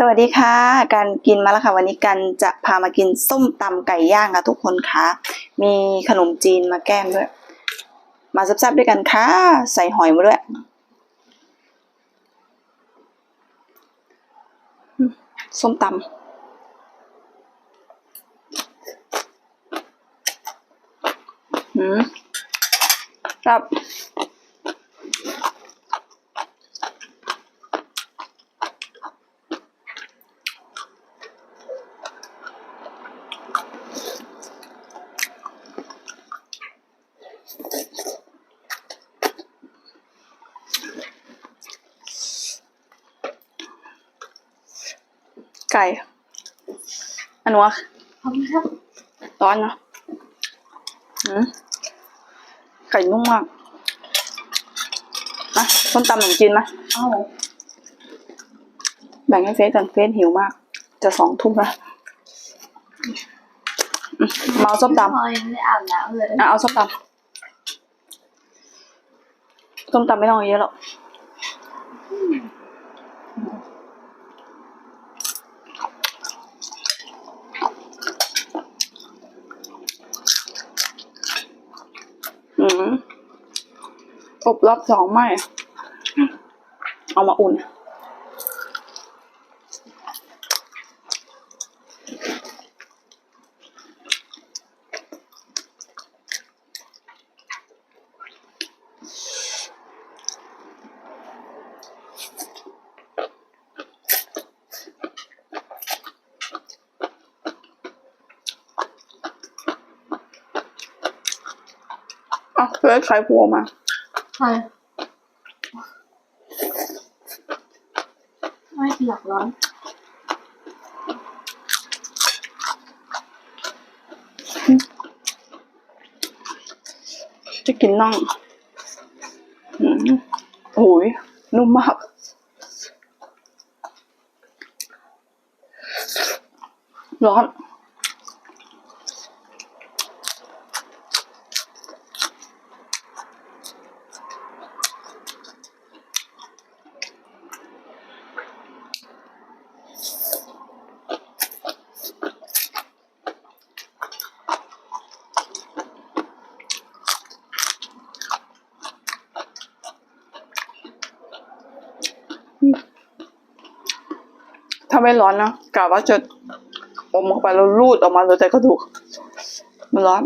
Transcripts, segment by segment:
สวัสดีค่ะ การกินมาแล้วค่ะ วันนี้กันจะพามากินส้มตำไก่ย่างค่ะทุกคนคะมีขนมจีนมาแก้มด้วย มาแซ่บๆด้วยกันค่ะ ใส่หอยมาด้วย ส้มตำอืมครับ ไก่ อันวะขอบคุณครับร้อนเนาะอืมไก่นุ่มมากมาส้มตำขนมจีนมาเอาแบ่งให้เฟซกันเฟซหิวมาก จะสองทุ่มแล้วอืมมาเอาส้มตำพอยังไม่ได้อาบน้ำเลยอะเอาส้มตำส้มตำไม่ต้องเอาเยอะหรอกอืมอ บรอบสองไม่ เอามาอุ่นเอะเพื่อใครพัวมา ใช่ไม่หลักร้อนจะกินน่องอืมโอ้ยนุ่มมากร้อน ถ้าไม่ร้อนนะกะว่าจะอมออกไปแล้วรูดออกมาเหลยแต่กระดูก มันร้อน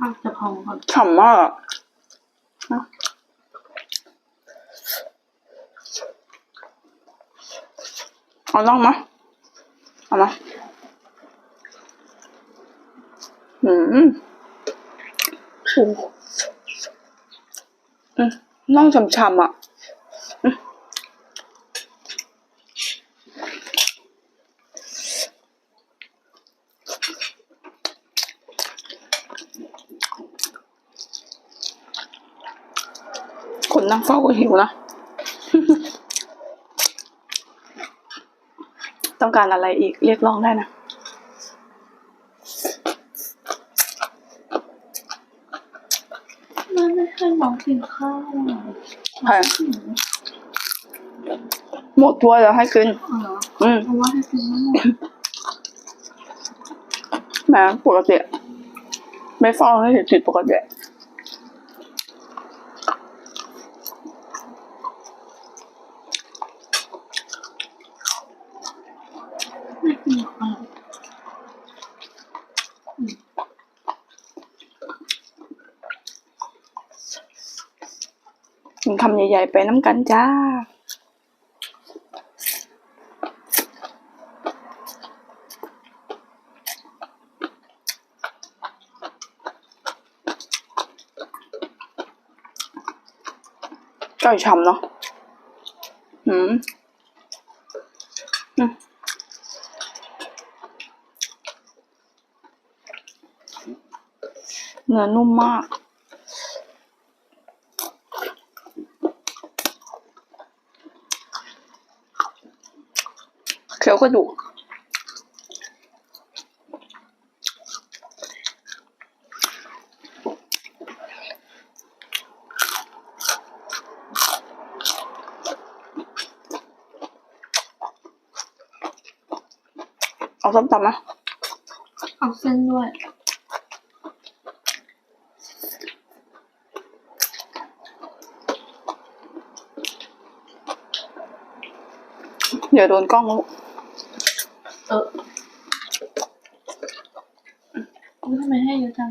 อะจะพองก่อนฉ่ำมากอะนะเอาน่องมาเอามาอืมอืมอืม น่องฉ่ำๆอะคนนั่งเฝ้าก็หิวนะ ต้องการอะไรอีกเรียกร้องได้นะ ไม่ไม่ให้น้ องกินข้าวอะใช่หมดถ้วยแล้วให้กินอ๋อเหรออืมเพราะว่าให้กินไม่หมดแหม้ปกติไม่เฝ้าให้ติดปกติ ไม่กินข้าว กินคำใหญ่ ๆ ไปน้ำกันจ้าก่ฉ่ำเนาะอืมอืมเนื้อนุ่มมาก คี้ยวกระดูกเอาส้มตำนะเอาเส้นด้วยเดี๋ยวโดนกล้องลูก เอออุ๊ยทำไมให้เยอะจัง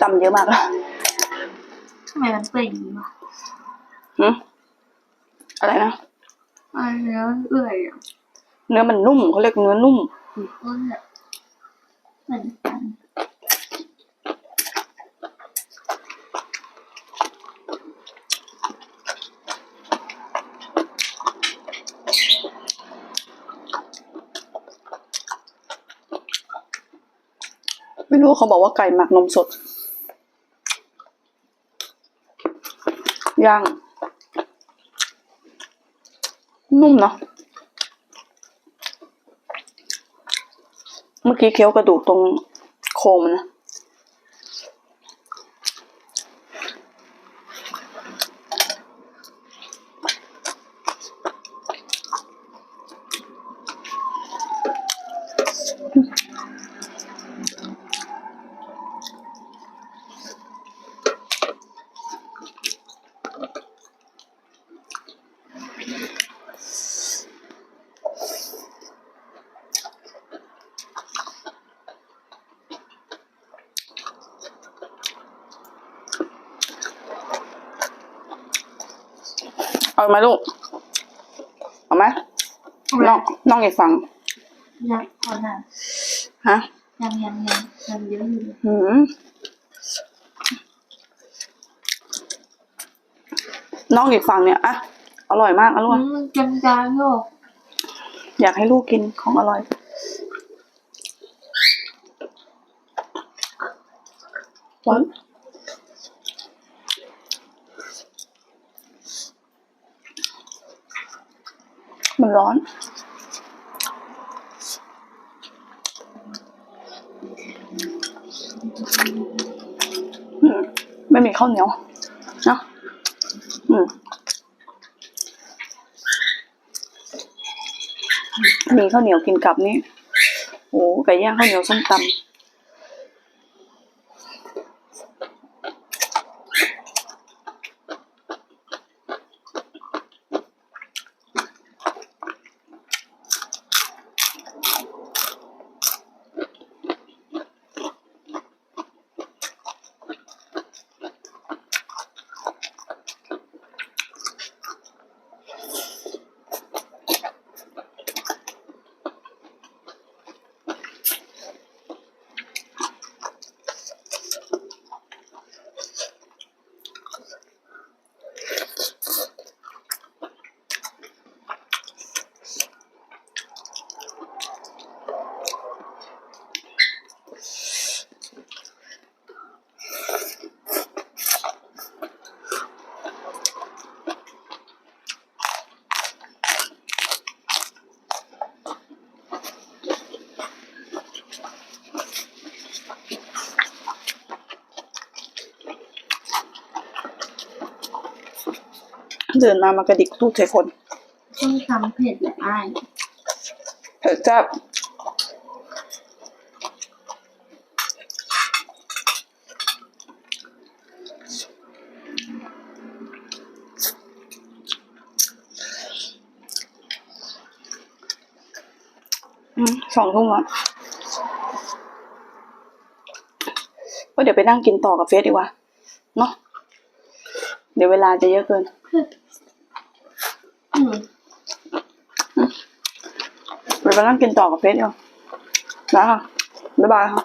ตำเยอะมากอะทำไมมันเปล่งวะหืมอะไรนะอะไรเนื้อเอื่อยอะเนื้อมันนุ่มเขาเรียกเนื้อนุ่มหรือต้นเนี่ยเหมือนกัน ไม่รู้เขาบอกว่าไก่หมักนมสดย่างนุ่มเนาะเมื่อกี้เคี้ยวกระดูกตรงโครงมันนะ เอาไหมลูก เอาไหมน้องน้องอีกฝั่งยังพอนะฮะยังยังยังยังเยอะอยู่เลยหืมน้องอีกฝั่งเนี่ยอะอร่อยมากอร่อยอืมมันจางจางๆโยกอยากให้ลูกกินของอร่อยหวาน มันร้อนอืมไม่มีข้าวเหนียวเนอะอืมมีข้าวเหนียวกินกับนี่โอ้ไก่ย่างข้าวเหนียวส้มตำ เดินมามากระดิกตู้ใส่คนต้องทำเผ็ดแหละอ้ายเออจ้าอืมสองทุ่มแล้วก็เดี๋ยวไปนั่งกินต่อกับเฟสดีกว่า เนาะเดี๋ยวเวลาจะเยอะเกิน เผ็ด อืมเดี๋ยวไปนั่งกินต่อกับเฟสดีกว่าแล้วค่ะบ๊ายบายค่ะ